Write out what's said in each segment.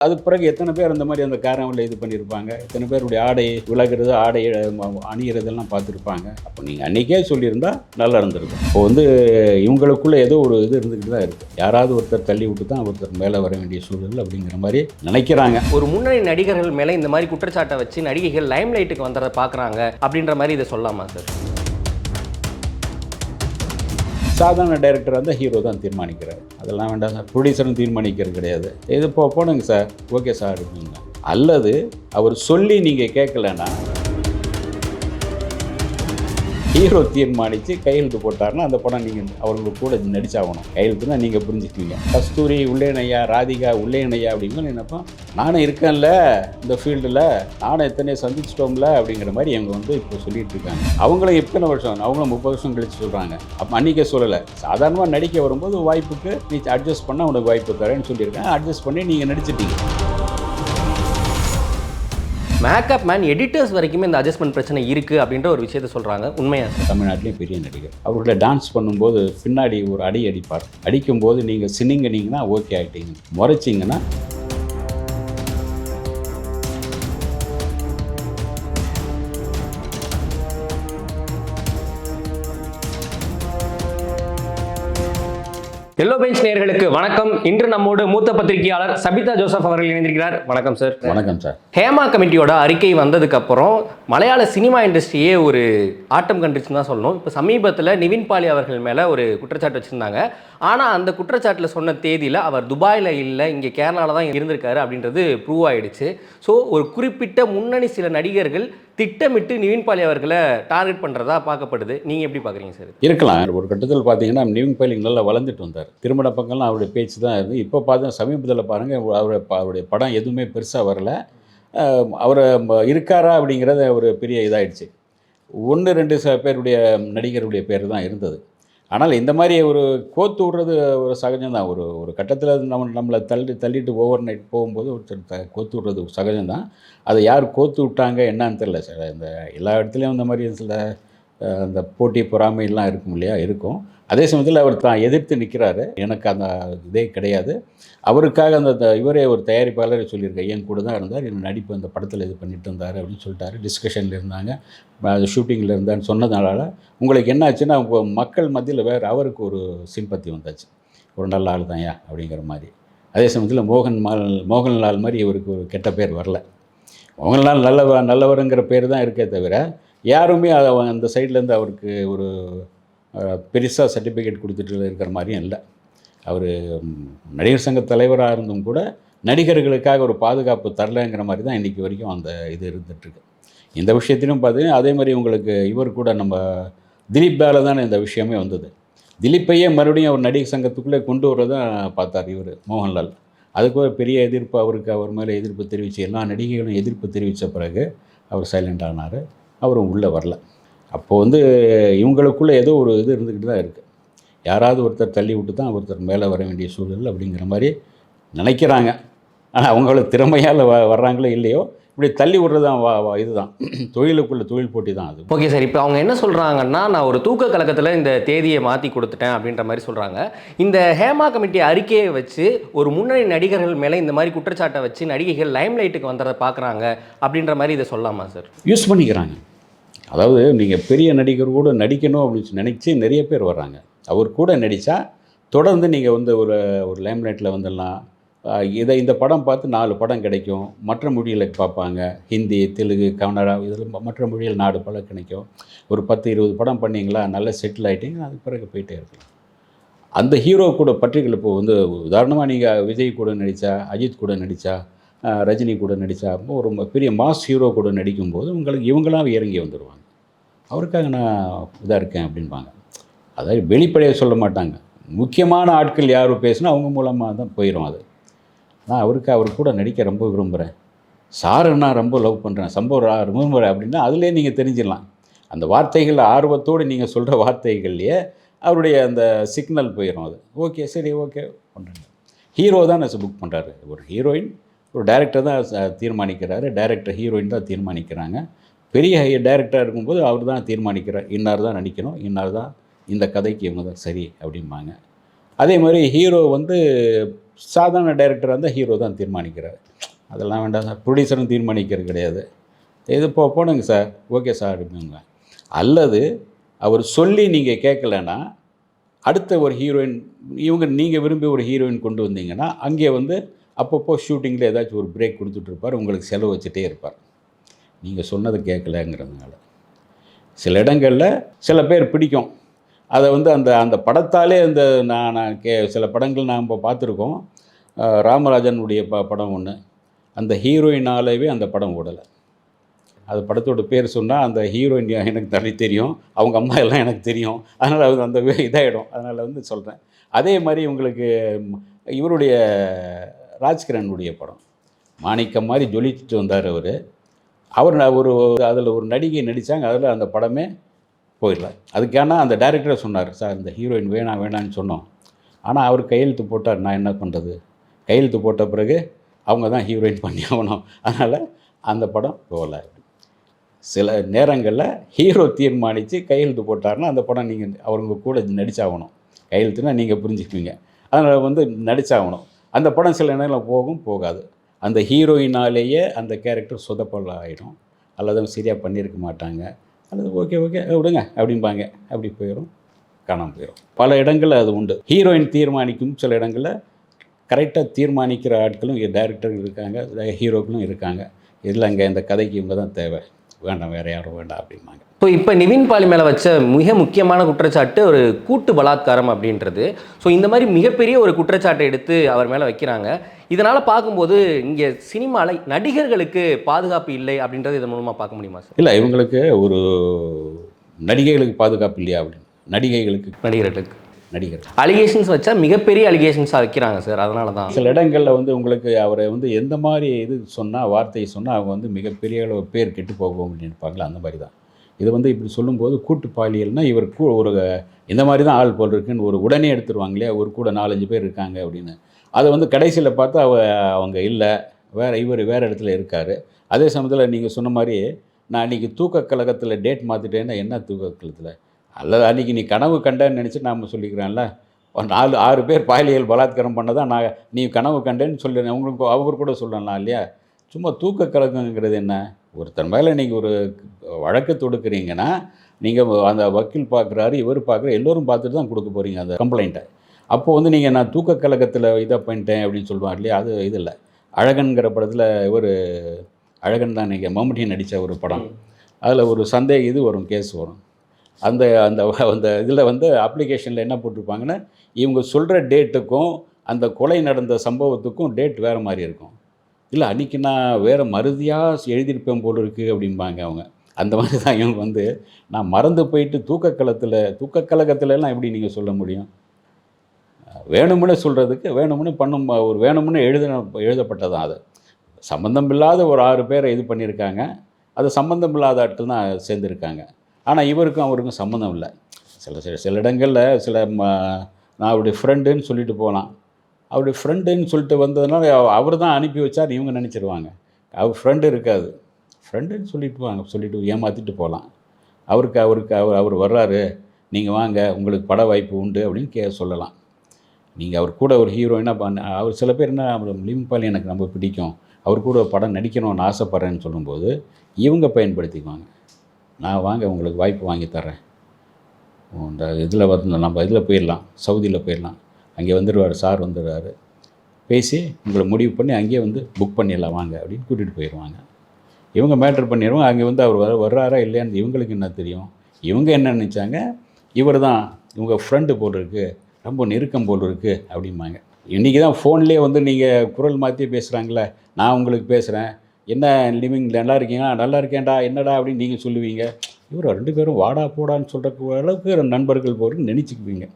அதுக்கு பிறகு எத்தனை பேர் அந்த மாதிரி அந்த காரமில் இது பண்ணியிருப்பாங்க எத்தனை பேருடைய ஆடை விலகிறது ஆடை அஹ், அணியிறதெல்லாம் பார்த்துருப்பாங்க. அப்போ நீங்கள் அன்றைக்கே சொல்லியிருந்தா நல்லா இருந்திருக்கும். இப்போ வந்து இவங்களுக்குள்ள ஏதோ ஒரு இது இருந்துக்கிட்டு தான் இருக்குது யாராவது ஒருத்தர் தள்ளி விட்டு தான் ஒருத்தர் மேலே வர வேண்டிய சூழல் அப்படிங்கிற மாதிரி நினைக்கிறாங்க. ஒரு முன்னணி நடிகர்கள் மேலே இந்த மாதிரி குற்றச்சாட்டை வச்சு நடிகைகள் லைம் லைட்டுக்கு வந்ததை பார்க்குறாங்க அப்படின்ற மாதிரி இதை சொல்லலாமா சார்? சாதாரண டைரக்டர் வந்து ஹீரோ தான் தீர்மானிக்கிறார். அதெல்லாம் வேண்டாம் சார். ப்ரொடியூசரும் தீர்மானிக்கிறது கிடையாது. இது போ போடுங்க சார். ஓகே சார் அப்படின்னா. அல்லது அவர் சொல்லி நீங்கள் கேட்கலன்னா ஹீரோ தீர்மானித்து கையெழுத்து போட்டாருன்னா அந்த படம் நீங்கள் அவர்களுக்கு கூட நடிச்சாகணும். கையெழுத்து தான் நீங்கள் புரிஞ்சுக்குவீங்க. கஸ்தூரி உள்ளேனையா ராதிகா உள்ளேனையா அப்படின்னு நினைப்போம் நானும் இருக்கேன்ல இந்த ஃபீல்டில். நானும் எத்தனையோ சந்திச்சிட்டோம்ல அப்படிங்கிற மாதிரி இவங்க வந்து இப்போ சொல்லிட்டு இருக்காங்க. அவங்களும் எத்தனை வருஷம் அவங்களும் முப்பது வருஷம் கழிச்சு சொல்கிறாங்க அப்போ அன்றைக்கே சொல்லலை. சாதாரணமாக நடிக்க வரும்போது வாய்ப்புக்கு நீ அட்ஜஸ்ட் பண்ணால் உனக்கு வாய்ப்பு தரேன்னு சொல்லியிருக்கேன். அட்ஜஸ்ட் பண்ணி நீங்கள் நடிச்சிட்டீங்க. மேக்கப் மேன் எடிட்டர்ஸ் வரைக்குமே இந்த அட்ஜஸ்ட்மெண்ட் பிரச்சனை இருக்குது அப்படின்ற ஒரு விஷயத்த சொல்கிறாங்க உண்மையாக சார் தமிழ்நாட்டிலையும் பெரிய நடிகர். அவர்கிட்ட டான்ஸ் பண்ணும்போது பின்னாடி ஒரு அடி அடிப்பார். அடிக்கும்போது நீங்கள் சினிங்கினீங்கன்னா ஓகே ஆகிட்டீங்க முறைச்சிங்கன்னா எல்லோ பெஞ்ச் நேயர்களுக்கு வணக்கம். இன்று நம்மோடு மூத்த பத்திரிகையாளர் சபிதா ஜோசப் அவர்கள் இணைந்திருக்கிறார். வணக்கம் சார் வணக்கம் சார் ஹேமா கமிட்டியோட அறிக்கை வந்ததுக்கு அப்புறம் மலையாள சினிமா இண்டஸ்ட்ரியே ஒரு ஆட்டம் கண்டுச்சுன்னு தான் சொல்லணும். இப்போ சமீபத்தில் நிவின் பாலி அவர்கள் மேலே ஒரு குற்றச்சாட்டு வச்சுருந்தாங்க. ஆனால் அந்த குற்றச்சாட்டில் சொன்ன தேதியில் அவர் துபாயில் இல்லை இங்கே கேரளாவில் தான் இருந்திருக்காரு அப்படின்றது ப்ரூவ் ஆகிடுச்சு ஸோ ஒரு குறிப்பிட்ட முன்னணி சில நடிகர்கள் திட்டமிட்டு நிவின் பாலி அவர்களை டார்கெட் பண்ணுறதா பார்க்கப்படுது. நீங்கள் எப்படி பார்க்குறீங்க சார் இருக்கலாம். ஒரு கட்டத்தில் பார்த்தீங்கன்னா நிவின் பைலிங் நல்லா வளர்ந்துட்டு வந்தார். திருமண பக்கம்லாம் அவருடைய பேச்சு தான் இருந்து இப்போ பார்த்தா சமீபத்தில் பாருங்கள் அவருடைய அவருடைய படம் எதுவுமே பெருசாக வரல. அவர் இருக்காரா அப்படிங்கிறது ஒரு பெரிய இதாயிடுச்சு. ஒன்று ரெண்டு ச பேருடைய நடிகருடைய பேர் தான் இருந்தது. ஆனால் இந்த மாதிரி ஒரு கோத்து விடுறது ஒரு சகஜம்தான். ஒரு ஒரு கட்டத்தில் நம்ம நம்மளை தள்ளி தள்ளிட்டு ஓவர் நைட் போகும்போது ஒருத்தர் த கோத்து விடுறது சகஜம்தான். அதை யார் கோத்து விட்டாங்க என்னன்னு தெரில சார். இந்த எல்லா இடத்துலையும் இந்த மாதிரி சில அந்த போட்டி பொறாமைலாம் இருக்கும் இல்லையா? இருக்கும். அதே சமயத்தில் அவர் தான் எதிர்த்து நிற்கிறாரு எனக்கு அந்த இதே கிடையாது. அவருக்காக அந்த த- இவரே ஒரு தயாரிப்பாளர் சொல்லியிருக்காரு. என் கூட தான் இருந்தார். என் நடிப்பு அந்த படத்தில் இது பண்ணிட்டு இருந்தார் அப்படின்னு சொல்லிட்டாரு. டிஸ்கஷனில் இருந்தாங்க. அது ஷூட்டிங்கில் இருந்தான்னு சொன்னதுனால உங்களுக்கு என்ன ஆச்சுன்னா மக்கள் மத்தியில் வேறு அவருக்கு ஒரு சிம்பத்தி வந்தாச்சு. ஒரு நல்ல ஆள் தான்யா அப்படிங்கிற மாதிரி. அதே சமயத்தில் மோகன் மால் மோகன்லால் மாதிரி இவருக்கு ஒரு கெட்ட பேர் வரல. மோகன்லால் நல்லவ நல்லவருங்கிற பேர் தான் இருக்கே தவிர யாருமே அந்த சைட்லேருந்து அவருக்கு ஒரு பெருசாக சர்டிஃபிகேட் கொடுத்துட்டு இருக்கிற மாதிரியும் இல்லை. அவர் நடிகர் சங்க தலைவராக இருந்தும் கூட நடிகர்களுக்காக ஒரு பாதுகாப்பு தரலைங்கிற மாதிரி தான் இன்றைக்கி வரைக்கும் அந்த இது இருந்துகிட்ருக்கு இந்த விஷயத்திலும் பார்த்தீங்கன்னா அதே மாதிரி உங்களுக்கு இவர் கூட நம்ம திலீப்பால் தான் தானே இந்த விஷயமே வந்தது. திலீப்பையே மறுபடியும் அவர் நடிகர் சங்கத்துக்குள்ளே கொண்டு வரதான் பார்த்தார் இவர் மோகன்லால். அதுக்கு ஒரு பெரிய எதிர்ப்பு அவருக்கு அவர் மேலே எதிர்ப்பு தெரிவித்து எல்லா நடிகைகளும் எதிர்ப்பு தெரிவித்த பிறகு அவர் சைலண்ட் ஆனார். அவரும் உள்ளே வரல. அப்போது வந்து இவங்களுக்குள்ள ஏதோ ஒரு இது இருந்துக்கிட்டு தான் இருக்குது யாராவது ஒருத்தர் தள்ளி விட்டு தான் ஒருத்தர் மேலே வர வேண்டிய சூழல் அப்படிங்கிற மாதிரி நினைக்கிறாங்க. ஆனால் அவங்கள திறமையால் வ வர்றாங்களோ இல்லையோ இப்படி தள்ளி விடுறது தான் வா வா இதுதான் தொழிலுக்குள்ள தொழில் போட்டி தான் அது. ஓகே சார் இப்போ அவங்க என்ன சொல்கிறாங்கன்னா நான் ஒரு தூக்க கலக்கத்தில் இந்த தேதியை மாற்றி கொடுத்துட்டேன் அப்படின்ற மாதிரி சொல்கிறாங்க இந்த ஹேமா கமிட்டி அறிக்கையை வச்சு ஒரு முன்னணி நடிகர்கள் மேலே இந்த மாதிரி குற்றச்சாட்டை வச்சு நடிகைகள் லைம் லைட்டுக்கு வந்ததை பார்க்குறாங்க அப்படின்ற மாதிரி இதை சொல்லலாமா சார்? யூஸ் பண்ணிக்கிறாங்க. அதாவது நீங்கள் பெரிய நடிகர் கூட நடிக்கணும் அப்படின்னு நினச்சி நிறைய பேர் வர்றாங்க. அவர் கூட நடித்தா தொடர்ந்து நீங்கள் வந்து ஒரு ஒரு லேம்லைட்டில் வந்துடலாம். இதை இந்த படம் பார்த்து நாலு படம் கிடைக்கும். மற்ற மொழியில் பார்ப்பாங்க. ஹிந்தி தெலுங்கு கன்னடா இதில் மற்ற மொழியில் நாலு படம் கிடைக்கும். ஒரு பத்து இருபது படம் பண்ணீங்களா நல்லா செட்டில் ஆகிட்டீங்க அதுக்கு பிறகு போயிட்டே இருக்கலாம். அந்த ஹீரோ கூட பற்றிகள் இப்போ வந்து உதாரணமாக நீங்கள் விஜய் கூட நடித்தா அஜித் கூட நடித்தா ரஜினி கூட நடித்தா ஒரு பெரிய மாஸ் ஹீரோ கூட நடிக்கும்போது உங்களுக்கு இவங்களாம் இறங்கி வந்துடுவாங்க அவருக்காக நான் இதாக இருக்கேன் அப்படின்பாங்க அதாவது வெளிப்படையாக சொல்ல மாட்டாங்க. முக்கியமான ஆட்கள் யார் பேசினா அவங்க மூலமாக தான் போயிடும் அது. நான் அவருக்கு அவர் கூட நடிக்க ரொம்ப விரும்புகிறேன் சாரை நான் ரொம்ப லவ் பண்ணுறேன் சம்பவம் விரும்புகிறேன் அப்படின்னா அதுலேயே நீங்கள் தெரிஞ்சிடலாம். அந்த வார்த்தைகள் ஆர்வத்தோடு நீங்கள் சொல்கிற வார்த்தைகள்லையே அவருடைய அந்த சிக்னல் போயிடும் அது. ஓகே சரி ஓகே பண்ணுறேன் ஹீரோ தான் புக் பண்ணுறாரு ஒரு ஹீரோயின் ஒரு டைரக்டர் தான் தீர்மானிக்கிறாரு. டைரக்டர் ஹீரோயின் தான் தீர்மானிக்கிறாங்க. பெரிய டைரக்டராக இருக்கும்போது அவர் தான் தீர்மானிக்கிறார் இன்னார் தான் நடிக்கணும் இன்னார் தான் இந்த கதைக்கு இவங்க சரி அப்படிம்பாங்க. அதே மாதிரி ஹீரோ வந்து சாதாரண டைரக்டராக இருந்தால் ஹீரோ தான் தீர்மானிக்கிறார். அதெல்லாம் வேண்டாம் சார் ப்ரொடியூசரும் தீர்மானிக்கிறது கிடையாது. இது போ போடுங்க சார் ஓகே சார் அப்படிங்க அல்லது அவர் சொல்லி நீங்கள் கேட்கலன்னா அடுத்த ஒரு ஹீரோயின் இவங்க நீங்கள் விரும்பி ஒரு ஹீரோயின் கொண்டு வந்தீங்கன்னா அங்கே வந்து அப்பப்போ ஷூட்டிங்கில் ஏதாச்சும் ஒரு பிரேக் கொடுத்துட்ருப்பார் உங்களுக்கு செலவு வச்சுட்டே இருப்பார். நீங்கள் சொன்னது கேட்கலங்கிறதுனால. சில இடங்களில் சில பேர் பிடிக்கும். அதை வந்து அந்த அந்த படத்தாலே அந்த நான் நான் கே சில படங்கள் நாம் இப்போ பார்த்துருக்கோம். ராமராஜனுடைய ப படம் ஒன்று அந்த ஹீரோயினாலேவே அந்த படம் ஓடலை. அது படத்தோட பேர் சொன்னால் அந்த ஹீரோயின் எனக்கு தனி தெரியும். அவங்க அம்மா எல்லாம் எனக்கு தெரியும். அதனால் அது அந்த இதாகிடும் அதனால் வந்து சொல்கிறேன் அதே மாதிரி உங்களுக்கு இவருடைய ராஜ்கிரனுடைய படம். மாணிக்கம் மாதிரி ஜொலிச்சுட்டு வந்தார் அவர். அவர் ஒரு அதில் ஒரு நடிகை நடித்தாங்க அதில் அந்த படமே போயிடலாம் அதுக்கான அந்த டைரக்டரை சொன்னார் சார் இந்த ஹீரோயின் வேணாம் வேணான்னு சொன்னோம். ஆனால் அவர் கையெழுத்து போட்டார் நான் என்ன பண்ணுறது கையெழுத்து போட்ட பிறகு அவங்க தான் ஹீரோயின் பண்ணி ஆகணும். அதனால் அந்த படம் போகலை. சில நேரங்களில் ஹீரோ தீர்மானித்து கையெழுத்து போட்டாருன்னா அந்த படம் நீங்கள் அவங்க கூட நடிச்சாகணும். கையெழுத்துனா நீங்கள் புரிஞ்சுக்குவீங்க. அதனால் வந்து நடிச்சாகணும். அந்த படம் சில நேரம் போகும் போகாது. அந்த ஹீரோயினாலேயே அந்த கேரக்டர் சொதப்பல் ஆகிடும் அல்லது சரியாக பண்ணியிருக்க மாட்டாங்க. அல்லது ஓகே ஓகே விடுங்க அப்படிம்பாங்க. அப்படி போயிடும் காணாமல் போயிடும் பல இடங்களில் அது உண்டு. ஹீரோயின் தீர்மானிக்கும் சில இடங்களில் கரெக்டாக தீர்மானிக்கிற ஆட்களும் டைரக்டர்கள் இருக்காங்க ஹீரோக்களும் இருக்காங்க. இதில் அங்கே இந்த கதைக்கு இவங்க தான் தேவை. வேண்டாம் வேறு யாரும் வேண்டாம் அப்படிம்பாங்க. ஸோ இப்போ நிவின் பாலி மேலே வச்ச மிக முக்கியமான குற்றச்சாட்டு ஒரு கூட்டு பலாத்காரம் அப்படின்றது. ஸோ இந்த மாதிரி மிகப்பெரிய ஒரு குற்றச்சாட்டை எடுத்து அவர் மேலே வைக்கிறாங்க. இதனால் பார்க்கும்போது இங்கே சினிமாவில் நடிகர்களுக்கு பாதுகாப்பு இல்லை அப்படின்றது இதன் மூலமாக பார்க்க முடியுமா சார்? இல்லை இவங்களுக்கு ஒரு நடிகைகளுக்கு பாதுகாப்பு இல்லையா அப்படின்னு. நடிகைகளுக்கு நடிகர்களுக்கு. நடிகர். அலிகேஷன்ஸ் வச்சா மிகப்பெரிய அலிகேஷன்ஸாக வைக்கிறாங்க சார் அதனால தான் சில இடங்களில் வந்து உங்களுக்கு அவரை வந்து எந்த மாதிரி இது சொன்னால் வார்த்தையை சொன்னால் அவங்க வந்து மிகப்பெரிய அளவு பேர் கெட்டு போகும் அப்படின்னு நினைப்பாங்களா அந்த மாதிரி தான் இது வந்து இப்படி சொல்லும்போது கூட்டு பாலியல்னா இவர் கூ ஒரு இந்த மாதிரி தான் ஆள் போல் இருக்குன்னு ஒரு உடனே எடுத்துருவாங்க இல்லையா ஒரு கூட நாலஞ்சு பேர் இருக்காங்க அப்படின்னு. அதை வந்து கடைசியில் பார்த்தா அவ அவங்க இல்லை. வேறு இவர் வேறு இடத்துல இருக்கார். அதே சமயத்தில் நீங்கள் சொன்ன மாதிரி நான் அன்றைக்கி தூக்க கழகத்தில் டேட் மாற்றிட்டேன்னா என்ன தூக்க கழகத்தில் அல்லது அன்றைக்கி நீ கனவு கண்டேன்னு நினச்சி நாம் சொல்லிக்கிறேன்ல ஒரு நாலு ஆறு பேர் பாலியல் பலாத்காரம் பண்ணதான் நான் நீ கனவு கண்டேன்னு சொல்லி உங்களுக்கு அவர் கூட சொல்லலாம் இல்லையா? சும்மா தூக்க கலக்கங்கிறது என்ன? ஒருத்தர் மேலே நீங்கள் ஒரு வழக்கு தொடுக்குறீங்கன்னா நீங்கள் அந்த வக்கீல் பார்க்குறாரு இவர் பார்க்குற எல்லோரும் பார்த்துட்டு தான் கொடுக்க போகிறீங்க அந்த கம்ப்ளைண்ட்டை அப்போ வந்து நீங்கள் நான் தூக்க கலக்கத்தில் இதை பண்ணிட்டேன் அப்படின்னு சொல்லுவாங்க இல்லையா? அது இது இல்லை. அழகன்கிற படத்தில் இவர் அழகன் தான் நீங்கள் மம்முட்டி நடித்த ஒரு படம். அதில் ஒரு சந்தேக இது வரும் கேஸ் வரும். அந்த அந்த அந்த இதில் வந்து அப்ளிகேஷனில் என்ன போட்டிருப்பாங்கன்னா இவங்க சொல்கிற டேட்டுக்கும் அந்த கொலை நடந்த சம்பவத்துக்கும் டேட் வேறு மாதிரி இருக்கும். இல்லை அன்றைக்கி நான் வேறு மருதியாக எழுதியிருப்பேன் போல் இருக்குது அப்படிம்பாங்க அவங்க. அந்த மாதிரி தான் இவங்க வந்து நான் மறந்து போயிட்டு தூக்கக்கலத்தில் தூக்கக்கலகத்துலலாம் எப்படி நீங்கள் சொல்ல முடியும்? வேணும்னு சொல்கிறதுக்கு வேணும்னு பண்ணும் ஒரு வேணும்னு எழுதின எழுதப்பட்டதான் அது. சம்மந்தம் இல்லாத ஒரு ஆறு பேரை இது பண்ணியிருக்காங்க. அது சம்மந்தம் இல்லாத ஆட்கள் தான் சேர்ந்துருக்காங்க. ஆனால் இவருக்கும் அவருக்கும் சம்மந்தம் இல்லை. சில சில சில இடங்களில் சில ம நான் அவருடைய ஃப்ரெண்டுன்னு சொல்லிட்டு போகலாம் அவருடைய ஃப்ரெண்டுன்னு சொல்லிட்டு வந்ததுனால அவர் தான் அனுப்பி வச்சார் இவங்க நினச்சிருவாங்க. அவர் ஃப்ரெண்டு இருக்காது. ஃப்ரெண்டுன்னு சொல்லிட்டு வாங்க சொல்லிட்டு ஏமாற்றிட்டு போகலாம் அவருக்கு அவருக்கு அவர் அவர் வர்றாரு. நீங்கள் வாங்க உங்களுக்கு பட வாய்ப்பு உண்டு அப்படின்னு கே சொல்லலாம். நீங்கள் அவர் கூட ஒரு ஹீரோயினாக பண்ண அவர் சில பேர் என்ன அவர் லிம்பால் எனக்கு ரொம்ப பிடிக்கும். அவர் கூட ஒரு படம் நடிக்கணும்னு ஆசைப்பட்றேன்னு சொல்லும்போது இவங்க பயன்படுத்திக்குவாங்க. நான் வாங்க உங்களுக்கு வாய்ப்பு வாங்கி தரேன் இந்த இதில் வந்து நம்ம இதில் போயிடலாம் சவுதியில் போயிடலாம். அங்கே வந்துடுவார் சார் வந்துடுவார். பேசி உங்களை முடிவு பண்ணி அங்கேயே வந்து புக் பண்ணிடலாம் வாங்க அப்படின்னு கூட்டிகிட்டு போயிடுவாங்க. இவங்க மேட்ரு பண்ணிடுவோம் அங்கே வந்து அவர் வர வர்றாரா இல்லையான்னு இவங்களுக்கு என்ன தெரியும்? இவங்க என்ன நினச்சாங்க? இவர் தான் இவங்க ஃப்ரெண்டு போல் இருக்குது ரொம்ப நெருக்கம் போல் இருக்குது அப்படிம்பாங்க. இன்றைக்கி தான் ஃபோன்லேயே வந்து நீங்கள் குரல் மாற்றி பேசுகிறாங்களே நான் உங்களுக்கு பேசுகிறேன் என்ன லிவிங் நல்லா இருக்கீங்களா? நல்லா இருக்கேன்டா என்னடா அப்படின்னு நீங்கள் சொல்லுவீங்க. இவர் ரெண்டு பேரும் வாடா போடான்னு சொல்கிற அளவுக்கு நண்பர்கள் போகிறன்னு நினச்சிக்குவீங்க.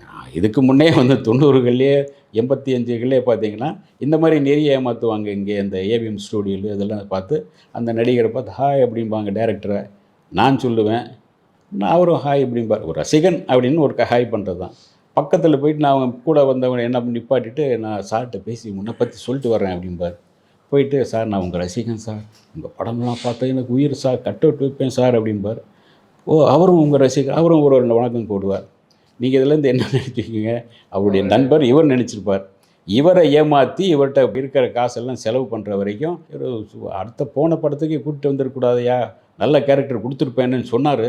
நான் இதுக்கு முன்னே வந்து தொண்ணூறுகள்லேயே எண்பத்தி அஞ்சுகளே பார்த்தீங்கன்னா இந்த மாதிரி நிறைய ஏமாற்றுவாங்க இங்கே இந்த ஏவிஎம் ஸ்டூடியோவில் இதெல்லாம் பார்த்து அந்த நடிகரை பார்த்து ஹாய் அப்படிம்பாங்க டேரக்டரை நான் சொல்லுவேன் நான் அவரும் ஹாய் அப்படிம்பார். ஒரு ரசிகன் அப்படின்னு ஒரு ஹாய் பண்ணுறது தான். பக்கத்தில் போயிட்டு நான் அவங்க கூட வந்தவங்க என்ன நிப்பாட்டிட்டு நான் சார்கிட்ட பேசி முன்ன பற்றி சொல்லிட்டு வரேன் அப்படிம்பார். போயிட்டு சார் நான் உங்கள் ரசிகன் சார். உங்கள் படம்லாம் பார்த்தா எனக்கு உயிர் சார். கட் அவுட் வைப்பேன் சார் அப்படிம்பார். ஓ அவரும் உங்கள் ரசிகர் அவரும் ஒரு ஒரு வணக்கம் போடுவார். நீங்கள் இதுலேருந்து என்ன நினைச்சிருக்கீங்க அவருடைய நண்பர் இவர் நினச்சிருப்பார். இவரை ஏமாற்றி இவர்கிட்ட இருக்கிற காசெல்லாம் செலவு பண்ணுற வரைக்கும் அடுத்த போன படத்துக்கு கூப்பிட்டு வந்துருக்கூடாதையா நல்ல கேரக்டர் கொடுத்துருப்பேன்னு சொன்னார்.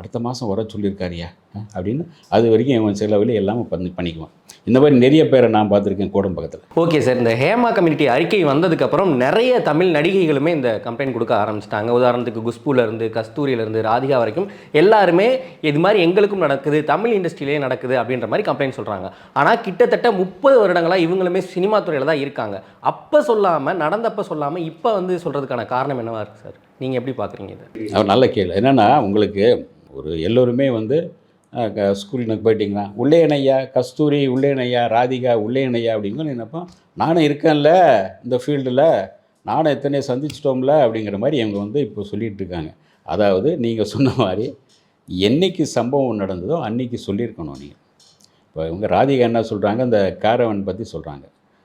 அடுத்த மாதம் வர சொல்லியிருக்காருயா அப்படின்னு அது வரைக்கும் இவன் செலவில் எல்லாமே பண்ணி பண்ணிக்குவான். இந்த மாதிரி நிறைய பேரை நான் பார்த்துருக்கேன் கோடம் பக்கத்தில். ஓகே சார் இந்த ஹேமா கம்யூனிட்டி அறிக்கை வந்ததுக்கப்புறம் நிறைய தமிழ் நடிகைகளுமே இந்த கம்ப்ளைண்ட் கொடுக்க ஆரம்பிச்சிட்டாங்க. உதாரணத்துக்கு குஷ்புல இருந்து கஸ்தூரியில இருந்து ராதிகா வரைக்கும் எல்லாருமே இது மாதிரி எங்களுக்கும் நடக்குது தமிழ் இண்டஸ்ட்ரியிலே நடக்குது அப்படின்ற மாதிரி கம்ப்ளைண்ட் சொல்கிறாங்க ஆனால் கிட்டத்தட்ட முப்பது வருடங்களாக இவங்களுமே சினிமா துறையில் தான் இருக்காங்க. அப்போ சொல்லாமல் நடந்தப்போ சொல்லாமல் இப்போ வந்து சொல்கிறதுக்கான காரணம் என்னவா இருக்குது சார்? நீங்கள் எப்படி பார்க்குறீங்க இது? அவர் நல்ல கேள்வி. என்னென்னா உங்களுக்கு ஒரு எல்லோருமே வந்து ஸ்கூலுக்கு போயிட்டீங்கன்னா உள்ளேனையா கஸ்தூரி உள்ளேனையா ராதிகா உள்ளேனையா அப்படிங்கிற என்னப்பா? நானும் இருக்கேன்ல இந்த ஃபீல்டில் நானும் எத்தனையோ சந்திச்சிட்டோம்ல அப்படிங்கிற மாதிரி இவங்க வந்து இப்போ சொல்லிட்டு இருக்காங்க. அதாவது நீங்கள் சொன்ன மாதிரி என்னைக்கு சம்பவம் நடந்ததோ அன்னைக்கு சொல்லியிருக்கணும் நீங்கள் இப்போ இவங்க ராதிகா என்ன சொல்கிறாங்க அந்த காரவன் பற்றி சொல்கிறாங்க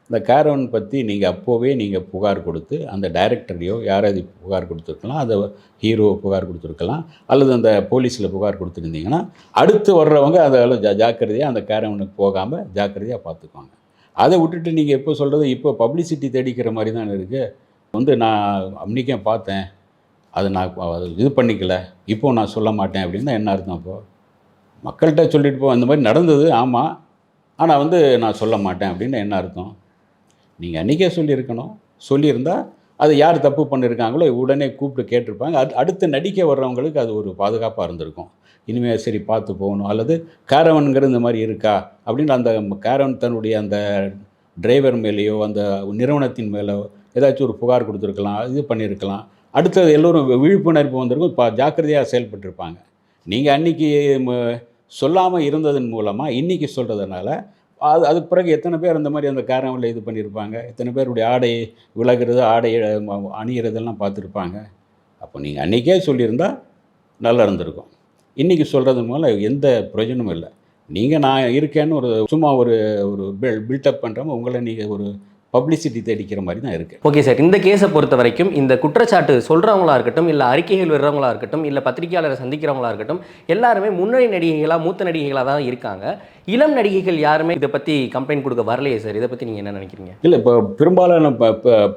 இந்த கேரவன் பற்றி நீங்கள் அப்போவே நீங்கள் புகார் கொடுத்து அந்த டைரக்டரையோ யாராவது புகார் கொடுத்துருக்கலாம் அதை ஹீரோ புகார் கொடுத்துருக்கலாம் அல்லது அந்த போலீஸில் புகார் கொடுத்துருந்தீங்கன்னா அடுத்து வர்றவங்க அதெல்லாம் ஜா ஜாக்கிரதையாக அந்த கேரவனுக்கு போகாமல் ஜாக்கிரதையாக பார்த்துக்குவாங்க. அதை விட்டுட்டு நீங்கள் எப்போ சொல்கிறது இப்போ பப்ளிசிட்டி தேடிக்கிற மாதிரி தான் இருக்குது வந்து நான் அன்றைக்கே பார்த்தேன். அது நான் அது இது பண்ணிக்கல. இப்போ நான் சொல்ல மாட்டேன் அப்படின்னா என்ன அர்த்தம் அப்போது மக்கள்கிட்ட சொல்லிட்டு போ அந்த மாதிரி நடந்தது ஆமாம் ஆனால் வந்து நான் சொல்ல மாட்டேன் அப்படின்னு என்ன அர்த்தம்? நீங்கள் அன்றைக்கே சொல்லியிருக்கணும். சொல்லியிருந்தால் அது யார் தப்பு பண்ணியிருக்காங்களோ உடனே கூப்பிட்டு கேட்டிருப்பாங்க. அது அடுத்து நடிக்க வர்றவங்களுக்கு அது ஒரு பாதுகாப்பாக இருந்திருக்கும். இனிமேல் சரி பார்த்து போகணும். அல்லது கேரவனுங்கிற இந்த மாதிரி இருக்கா? அப்படின்னு அந்த கேரவன் தன்னுடைய அந்த டிரைவர் மேலேயோ அந்த நிறுவனத்தின் மேலோ ஏதாச்சும் ஒரு புகார் கொடுத்துருக்கலாம் இது பண்ணியிருக்கலாம் அடுத்தது எல்லோரும் விழிப்புணர்வு வந்திருக்கும். இப்போ ஜாக்கிரதையாக செயல்பட்டுருப்பாங்க. நீங்கள் அன்றைக்கி சொல்லாமல் இருந்ததன் மூலமாக இன்றைக்கி சொல்கிறதுனால அது அதுக்கு பிறகு எத்தனை பேர் அந்த மாதிரி அந்த காரவனில் இது பண்ணியிருப்பாங்க எத்தனை பேருடைய ஆடை விலகிறது ஆடை அணிகிறதெல்லாம் அணியிறதெல்லாம் பார்த்துருப்பாங்க. அப்போ நீங்கள் அன்றைக்கே சொல்லியிருந்தால் நல்லா இருந்திருக்கும். இன்றைக்கி சொல்கிறது மூலம் எந்த பிரயோஜனமும் இல்லை. நீங்கள் நான் இருக்கேன்னு ஒரு சும்மா ஒரு ஒரு பில் பில்டப் பண்ணுறோம் உங்களை நீங்கள் ஒரு பப்ளிசிட்டி தேடிக்கிற மாதிரி தான் இருக்குது ஓகே சார் இந்த கேஸை பொறுத்த வரைக்கும் இந்த குற்றச்சாட்டு சொல்கிறவங்களா இருக்கட்டும் இல்லை அறிக்கைகள் விடுறவங்களா இருக்கட்டும் இல்லை பத்திரிகையாளரை சந்திக்கிறவங்களா இருக்கட்டும் எல்லாருமே முன்னணி நடிகைகளாக மூத்த நடிகைகளாக தான் இருக்காங்க. இளம் நடிகைகள் யாருமே இதை பற்றி கம்ப்ளைண்ட் கொடுக்க வரலையே சார்? இதை பற்றி நீங்கள் என்ன நினைக்கிறீங்க? இல்லை இப்போ பெரும்பாலான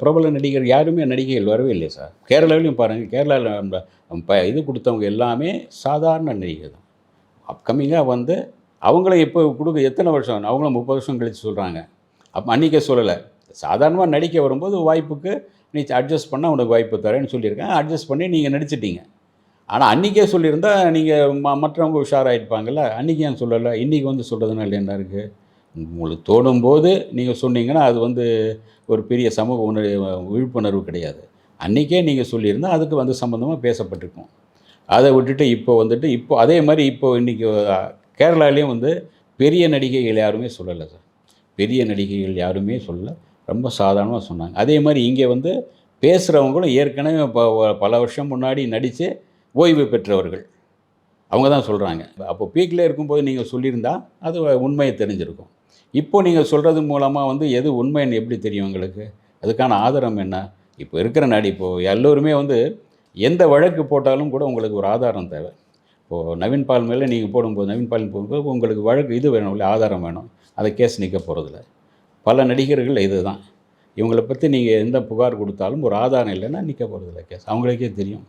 பிரபல நடிகர் யாருமே நடிகைகள் வரவே இல்லையே சார். கேரளாவிலையும் பாருங்கள் கேரளாவில் இப்போ இது கொடுத்தவங்க எல்லாமே சாதாரண நடிகை தான். அப்கமிங்காக வந்து அவங்கள இப்போ கொடுக்க எத்தனை வருஷம் அவங்களும் முப்பது வருஷம் கழித்து சொல்கிறாங்க அப்போ அன்றைக்கே சொல்லலை. சாதாரணமாக நடிக்க வரும்போது வாய்ப்புக்கு நீ அட்ஜஸ்ட் பண்ணால் உனக்கு வாய்ப்பு தரேன்னு சொல்லியிருக்கேன். அட்ஜஸ்ட் பண்ணி நீங்கள் நடிச்சிட்டீங்க. ஆனால் அன்றைக்கே சொல்லியிருந்தா நீங்கள் ம மற்றவங்க உஷாராயிருப்பாங்கல்ல? அன்றைக்கி ஏன் சொல்லலை? இன்றைக்கி வந்து சொல்கிறதுனால என்ன இருக்குது உங்களுக்கு தோணும்போது நீங்கள் சொன்னீங்கன்னா அது வந்து ஒரு பெரிய சமூக உணர்வு விழிப்புணர்வு கிடையாது. அன்றைக்கே நீங்கள் சொல்லியிருந்தால் அதுக்கு வந்து சம்மந்தமாக பேசப்பட்டிருக்கும். அதை விட்டுட்டு இப்போ வந்துட்டு இப்போ அதே மாதிரி இப்போ இன்றைக்கி கேரளாலேயும் வந்து பெரிய நடிகைகள் யாருமே சொல்லலை சார். பெரிய நடிகைகள் யாருமே சொல்லலை. ரொம்ப சாதாரணமாக சொன்னாங்க. அதே மாதிரி இங்கே வந்து பேசுகிறவங்களும் ஏற்கனவே இப்போ பல வருஷம் முன்னாடி நடித்து ஓய்வு பெற்றவர்கள். அவங்க தான் சொல்கிறாங்க அப்போ பீக்கில் இருக்கும்போது நீங்கள் சொல்லியிருந்தா அது உண்மையை தெரிஞ்சிருக்கும். இப்போ நீங்கள் சொல்கிறது மூலமாக வந்து எது உண்மைன்னு எப்படி தெரியும் உங்களுக்கு? அதுக்கான ஆதாரம் என்ன? இப்போ இருக்கிற நடி இப்போது எல்லோருமே வந்து எந்த வழக்கு போட்டாலும் கூட உங்களுக்கு ஒரு ஆதாரம் தேவை. இப்போது நவீன் பால் மேலே நீங்கள் போடும்போது நவீன் பால் போடும்போது உங்களுக்கு வழக்கு இது வேணும் இல்லை ஆதாரம் வேணும். அதை கேஸ் நிற்க போகிறதில்ல பல நடிகர்கள் இது தான் இவங்களை பற்றி நீங்கள் எந்த புகார் கொடுத்தாலும் ஒரு ஆதாரம் இல்லைன்னா நிற்க போகிறதில்ல கேஸ். அவங்களுக்கே தெரியும்.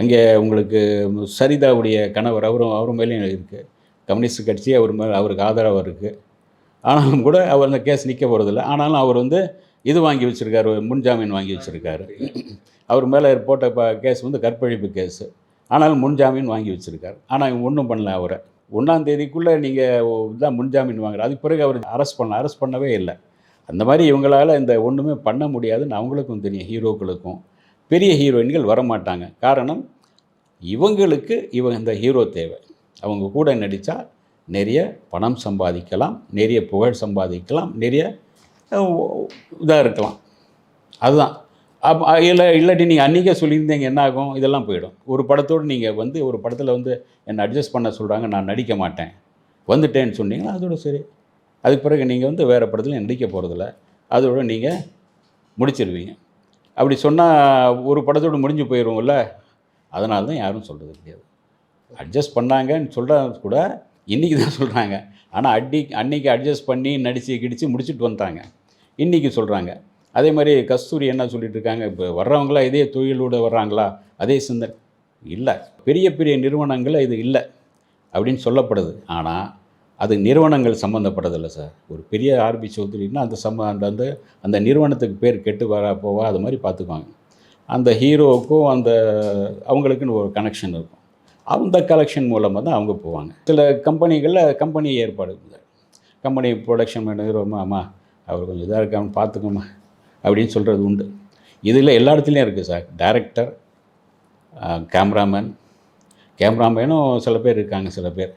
அங்கே உங்களுக்கு சரிதாவுடைய கணவர் அவரும் அவர் மேலேயும் இருக்குது கம்யூனிஸ்ட் கட்சி அவர் மேலே அவருக்கு ஆதரவாக இருக்குது ஆனாலும் கூட அவர் அந்த கேஸ் நிற்க போகிறதில்ல ஆனாலும் அவர் வந்து இது வாங்கி வச்சுருக்காரு முன்ஜாமீன் வாங்கி வச்சுருக்காரு. அவர் மேலே போட்ட கேஸ் வந்து கற்பழிப்பு கேஸு. ஆனாலும் முன்ஜாமீன் வாங்கி வச்சுருக்காரு. ஆனால் இவங்க ஒன்றும் பண்ணல அவரை. ஒன்றாம் தேதிக்குள்ளே நீங்கள் தான் முன்ஜாமீன் வாங்குற. அதுக்கு பிறகு அவர் அரெஸ்ட் பண்ண அரெஸ்ட் பண்ணவே இல்லை. அந்த மாதிரி இவங்களால் இந்த ஒன்றுமே பண்ண முடியாதுன்னு அவங்களுக்கும் தெரியும் ஹீரோக்களுக்கும். பெரிய ஹீரோயின்கள் வரமாட்டாங்க. காரணம் இவங்களுக்கு இவங்க இந்த ஹீரோ தேவை. அவங்க கூட நடித்தா நிறைய பணம் சம்பாதிக்கலாம் நிறைய புகழ் சம்பாதிக்கலாம் நிறைய இதாக இருக்கலாம். அதுதான். அப் இல்லை இல்லாட்டி நீங்கள் அன்றைக்கே சொல்லியிருந்தீங்க என்ன ஆகும்? இதெல்லாம் போயிடும். ஒரு படத்தோடு நீங்கள் வந்து ஒரு படத்தில் வந்து என்னை அட்ஜஸ்ட் பண்ண சொல்கிறாங்க நான் நடிக்க மாட்டேன். வந்துட்டேன்னு சொன்னீங்கன்னா அதோட சரி. அதுக்கு பிறகு நீங்கள் வந்து வேறு படத்தில் நடிக்க போகிறதில்ல அதோட நீங்கள் முடிச்சிருவீங்க. அப்படி சொன்னால் ஒரு படத்தோடு முடிஞ்சு போயிடுவோம்ல அதனால தான் யாரும் சொல்கிறது கிடையாது. அட்ஜஸ்ட் பண்ணாங்கன்னு சொல்கிறது கூட இன்றைக்கி தான் சொல்கிறாங்க ஆனால் அடி அன்றைக்கி அட்ஜஸ்ட் பண்ணி நடித்து கிடிச்சு முடிச்சுட்டு வந்துட்டாங்க. இன்றைக்கி சொல்கிறாங்க அதே மாதிரி கஸ்தூரி என்ன சொல்லிட்டு இருக்காங்க? இப்போ வர்றவங்களா இதே தொழிலோடு வர்றாங்களா? அதே சிந்தனை. இல்லை. பெரிய பெரிய நிறுவனங்கள் இது இல்லை அப்படின்னு சொல்லப்படுது. ஆனால் அது நிறுவனங்கள் சம்மந்தப்பட்டதில்லை சார். ஒரு பெரிய ஆர்பி சௌத்ரின்னா அந்த சம்ம அந்த அந்த அந்த நிறுவனத்துக்கு பேர் கெட்டு வர போவா அது மாதிரி பார்த்துக்குவாங்க அந்த ஹீரோவுக்கும் அந்த அவங்களுக்குன்னு ஒரு கனெக்ஷன் இருக்கும். அந்த கலெக்ஷன் மூலமாக தான் அவங்க போவாங்க. சில கம்பெனிகளில் கம்பெனி ஏற்பாடு. கம்பெனி ப்ரொடக்ஷன் மேனேஜர் ஆமாம் அவர் கொஞ்சம் இதாக இருக்காமல் பார்த்துக்கோமா அப்படின்னு சொல்கிறது உண்டு. இதில் எல்லா இடத்துலையும் இருக்குது சார். டைரக்டர் கேமராமேன் கேமராமேனும் சில பேர் இருக்காங்க சில பேர்.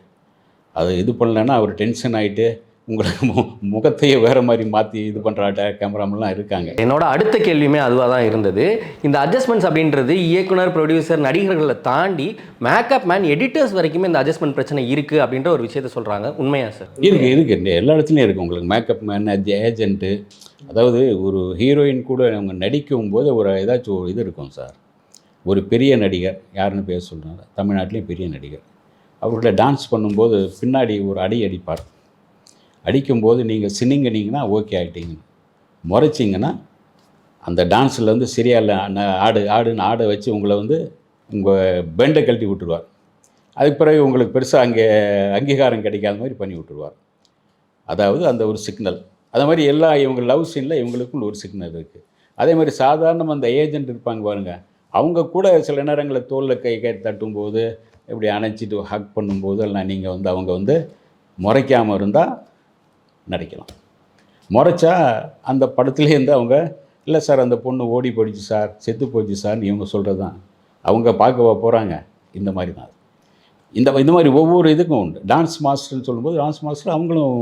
அது இது பண்ணலன்னா அவர் டென்ஷன் ஆகிட்டு உங்களுக்கு மு முகத்தையே வேறு மாதிரி மாற்றி இது பண்ணுறாட்ட கேமராமெல்லாம் இருக்காங்க. என்னோட அடுத்த கேள்வியுமே அதுவாக தான் இருந்தது. இந்த அட்ஜஸ்ட்மெண்ட்ஸ் அப்படின்றது இயக்குனர் ப்ரொடியூசர் நடிகர்களை தாண்டி மேக்கப் மேன் எடிட்டர்ஸ் வரைக்குமே இந்த அட்ஜஸ்ட்மெண்ட் பிரச்சனை இருக்குது அப்படின்ற ஒரு விஷயத்த சொல்கிறாங்க உண்மையா சார் இருக்குது இருக்குது எல்லா இடத்துலையும் இருக்குது உங்களுக்கு மேக்கப் மேன் ஏஜென்ட்டு அதாவது ஒரு ஹீரோயின் கூட அவங்க நடிக்கும் போது ஒரு ஏதாச்சும் ஒரு இது இருக்கும் சார். ஒரு பெரிய நடிகர் யாருன்னு பேர் சொல்கிறாங்க தமிழ்நாட்டிலையும் பெரிய நடிகர். அவர்கிட்ட டான்ஸ் பண்ணும்போது பின்னாடி ஒரு அடி அடிப்பார். அடிக்கும்போது நீங்கள் சினிங்கினீங்கன்னா ஓகே ஆகிட்டீங்க முறைச்சிங்கன்னா அந்த டான்ஸ்லேருந்து சரியா ஆடு ஆடுன்னு ஆட வச்சு உங்களை வந்து உங்கள் பெண்டை கழட்டி விட்டுருவார். அதுக்கு பிறகு உங்களுக்கு பெருசாக அங்கே அங்கீகாரம் கிடைக்காத மாதிரி பண்ணி விட்டுருவார். அதாவது அந்த ஒரு சிக்னல் அதே மாதிரி எல்லா இவங்க லவ் சீனில் இவங்களுக்குள்ள ஒரு சிக்னல் இருக்குது அதே மாதிரி சாதாரணமாக அந்த ஏஜென்ட் இருப்பாங்க பாருங்கள் அவங்க கூட சில நேரங்களில் தோலில் கை கை தட்டும்போது இப்படி அணைச்சிட்டு ஹக் பண்ணும்போது எல்லாம் நீங்கள் வந்து அவங்க வந்து முறைக்காமல் இருந்தால் நடிக்கலாம். முறைச்சா அந்த படத்துலேருந்து அவங்க இல்லை சார் அந்த பொண்ணு ஓடி போயிடுச்சு சார் செத்து போச்சு சார்னு இவங்க சொல்கிறது தான் அவங்க பார்க்க போகிறாங்க இந்த மாதிரி தான். இந்த இந்த மாதிரி ஒவ்வொரு இதுக்கும் உண்டு. டான்ஸ் மாஸ்டர்னு சொல்லும்போது டான்ஸ் மாஸ்டர் அவங்களும்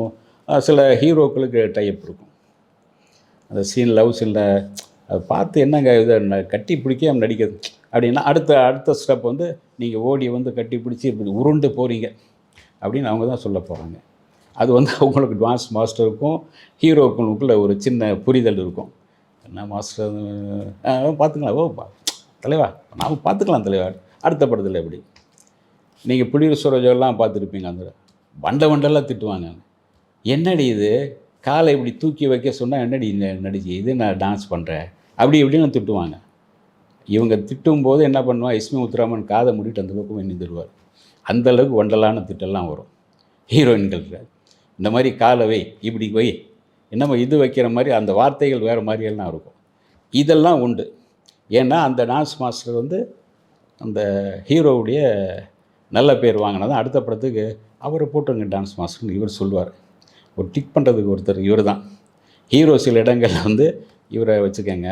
சில ஹீரோக்களுக்கு டைப் இருக்கும் அந்த சீன் லவ் சீனில் அதை பார்த்து என்னங்க இதை ந- கட்டி பிடிக்க நடிக்கிறது? அப்படின்னா அடுத்த அடுத்த ஸ்டெப் வந்து நீங்கள் ஓடி வந்து கட்டி பிடிச்சி இப்படி உருண்டு போகிறீங்க அப்படின்னு அவங்க தான் சொல்ல போகிறாங்க அது வந்து அவங்களுக்கு டான்ஸ் மாஸ்டருக்கும் ஹீரோக்களுக்குள்ள ஒரு சின்ன புரிதல் இருக்கும். என்ன மாஸ்டர் பார்த்துக்கலாம். ஓ பா தலைவா நாம் பார்த்துக்கலாம் தலைவா. அடுத்த படத்தில் எப்படி? நீங்கள் புளியூர் சுரஜெல்லாம் பார்த்துருப்பீங்க அந்த வண்டை வண்டெல்லாம் திட்டுவாங்க. என்னடி இது? காலை இப்படி தூக்கி வைக்க சொன்னால் என்னடி இந்த நடிச்சு இது நான் டான்ஸ் பண்ணுறேன் அப்படி இப்படின்னு திட்டுவாங்க. இவங்க திட்டும் போது என்ன பண்ணுவான்? இஸ்மி முத்துராமன் காதை முடிட்டு அந்த பக்கம் நின்றுடுவார். அந்தளவுக்கு ஒண்டலான திட்டெல்லாம் வரும். ஹீரோயின்கள். இந்த மாதிரி காலை வை இப்படி வை. என்னமோ இது வைக்கிற மாதிரி அந்த வார்த்தைகள் வேறு மாதிரியெல்லாம் இருக்கும். இதெல்லாம் உண்டு. ஏன்னா அந்த டான்ஸ் மாஸ்டர் வந்து அந்த ஹீரோவுடைய நல்ல பேர் வாங்கினதான் அடுத்த படத்துக்கு அவரை போட்டுருங்க டான்ஸ் மாஸ்டர்னு இவர் சொல்லுவார். ஒரு டிக் பண்ணுறதுக்கு ஒருத்தர் இவர் தான் ஹீரோ சில இடங்களில் வந்து இவரை வச்சுக்கோங்க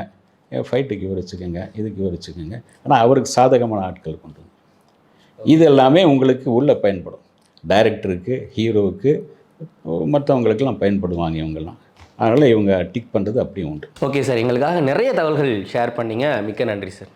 ஃபைட்டுக்கு இவர் வச்சுக்கோங்க இதுக்கு இவர் வச்சுக்கோங்க. ஆனால் அவருக்கு சாதகமான ஆட்கள் கொண்டு இது எல்லாமே உங்களுக்கு உள்ளே பயன்படும். டைரக்டருக்கு ஹீரோவுக்கு மற்றவங்களுக்கெல்லாம் பயன்படுவாங்க இவங்கெல்லாம். அதனால் இவங்க டிக் பண்ணுறது அப்படியும் உண்டு. ஓகே சார் எங்களுக்காக நிறைய தகவல்கள் ஷேர் பண்ணீங்க. மிக்க நன்றி சார்